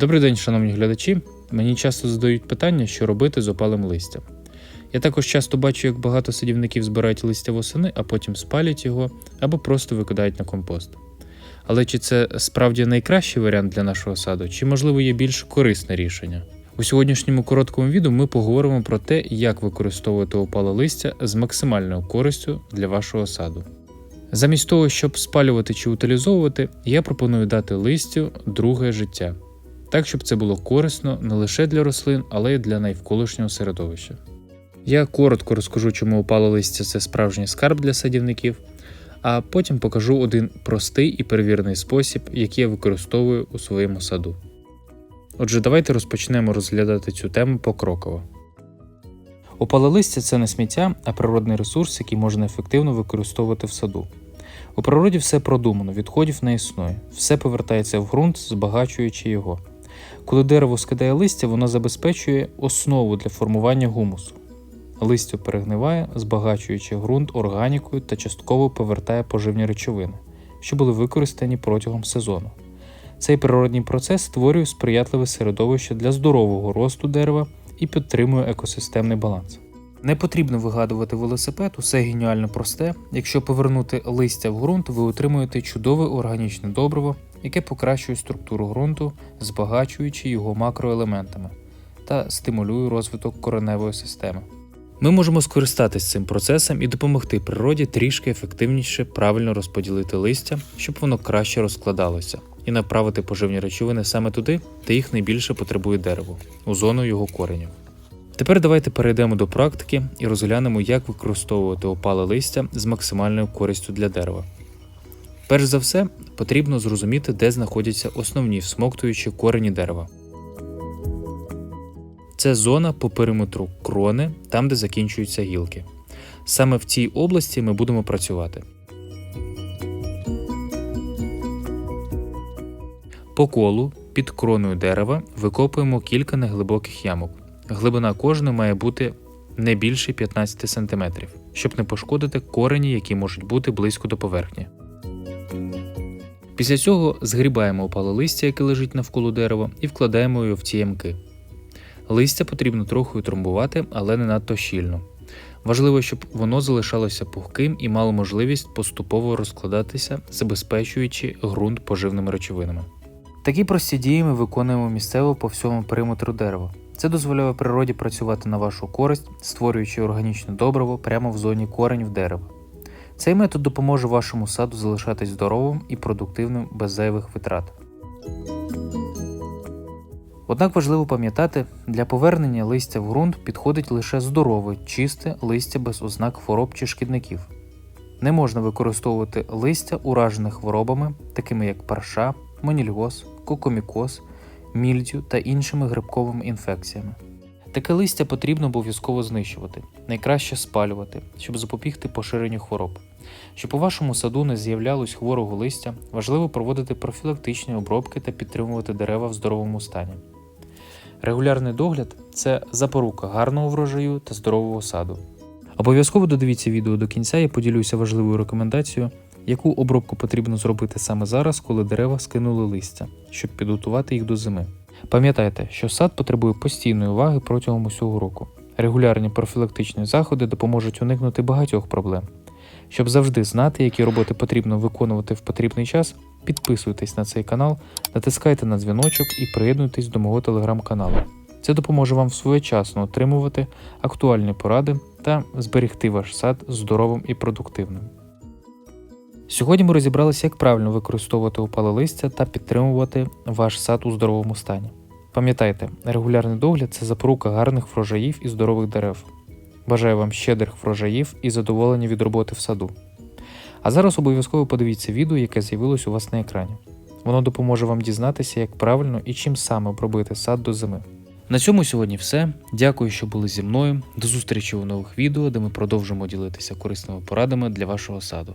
Добрий день, шановні глядачі. Мені часто задають питання, що робити з опалим листям. Я також часто бачу, як багато садівників збирають листя восени, а потім спалять його або просто викидають на компост. Але чи це справді найкращий варіант для нашого саду, чи можливо є більш корисне рішення? У сьогоднішньому короткому відео ми поговоримо про те, як використовувати опале листя з максимальною користю для вашого саду. Замість того, щоб спалювати чи утилізовувати, я пропоную дати листю друге життя, так щоб це було корисно не лише для рослин, але й для навколишнього середовища. Я коротко розкажу, чому опале листя це справжній скарб для садівників, а потім покажу один простий і перевірений спосіб, який я використовую у своєму саду. Отже, давайте розпочнемо розглядати цю тему покроково. Опале листя це не сміття, а природний ресурс, який можна ефективно використовувати в саду. У природі все продумано, відходів не існує, все повертається в ґрунт, збагачуючи його. Коли дерево скидає листя, воно забезпечує основу для формування гумусу. Листя перегниває, збагачуючи ґрунт органікою та частково повертає поживні речовини, що були використані протягом сезону. Цей природній процес створює сприятливе середовище для здорового росту дерева і підтримує екосистемний баланс. Не потрібно вигадувати велосипед, усе геніально просте. Якщо повернути листя в ґрунт, ви отримуєте чудове органічне добриво, яке покращує структуру ґрунту, збагачуючи його макроелементами та стимулює розвиток кореневої системи. Ми можемо скористатись цим процесом і допомогти природі трішки ефективніше правильно розподілити листя, щоб воно краще розкладалося, і направити поживні речовини саме туди, де їх найбільше потребує дерево, у зону його коренів. Тепер давайте перейдемо до практики і розглянемо, як використовувати опале листя з максимальною користю для дерева. Перш за все, потрібно зрозуміти, де знаходяться основні всмоктуючі корені дерева. Це зона по периметру крони, там де закінчуються гілки. Саме в цій області ми будемо працювати. По колу під кроною дерева викопуємо кілька неглибоких ямок. Глибина кожної має бути не більше 15 см, щоб не пошкодити корені, які можуть бути близько до поверхні. Після цього згрібаємо опале листя, яке лежить навколо дерева, і вкладаємо його в ці ямки. Листя потрібно трохи утрамбувати, але не надто щільно. Важливо, щоб воно залишалося пухким і мало можливість поступово розкладатися, забезпечуючи ґрунт поживними речовинами. Такі прості дії ми виконуємо місцево по всьому периметру дерева. Це дозволяє природі працювати на вашу користь, створюючи органічне добриво прямо в зоні коренів дерева. Цей метод допоможе вашому саду залишатись здоровим і продуктивним без зайвих витрат. Однак важливо пам'ятати, для повернення листя в ґрунт підходить лише здорове, чисте листя без ознак хвороб чи шкідників. Не можна використовувати листя, уражених хворобами, такими як парша, монільгоз, кокомікоз, мільдю та іншими грибковими інфекціями. Таке листя потрібно обов'язково знищувати, найкраще спалювати, щоб запобігти поширенню хвороб. Щоб у вашому саду не з'являлось хворого листя, важливо проводити профілактичні обробки та підтримувати дерева в здоровому стані. Регулярний догляд це запорука гарного врожаю та здорового саду. Обов'язково додивіться відео до кінця, я поділюся важливою рекомендацією, яку обробку потрібно зробити саме зараз, коли дерева скинули листя, щоб підготувати їх до зими. Пам'ятайте, що сад потребує постійної уваги протягом усього року. Регулярні профілактичні заходи допоможуть уникнути багатьох проблем. Щоб завжди знати, які роботи потрібно виконувати в потрібний час, підписуйтесь на цей канал, натискайте на дзвіночок і приєднуйтесь до мого телеграм-каналу. Це допоможе вам своєчасно отримувати актуальні поради та зберегти ваш сад здоровим і продуктивним. Сьогодні ми розібралися, як правильно використовувати опале листя та підтримувати ваш сад у здоровому стані. Пам'ятайте, регулярний догляд це запорука гарних врожаїв і здорових дерев. Бажаю вам щедрих врожаїв і задоволення від роботи в саду. А зараз обов'язково подивіться відео, яке з'явилось у вас на екрані. Воно допоможе вам дізнатися, як правильно і чим саме обробити сад до зими. На цьому сьогодні все. Дякую, що були зі мною. До зустрічі у нових відео, де ми продовжимо ділитися корисними порадами для вашого саду.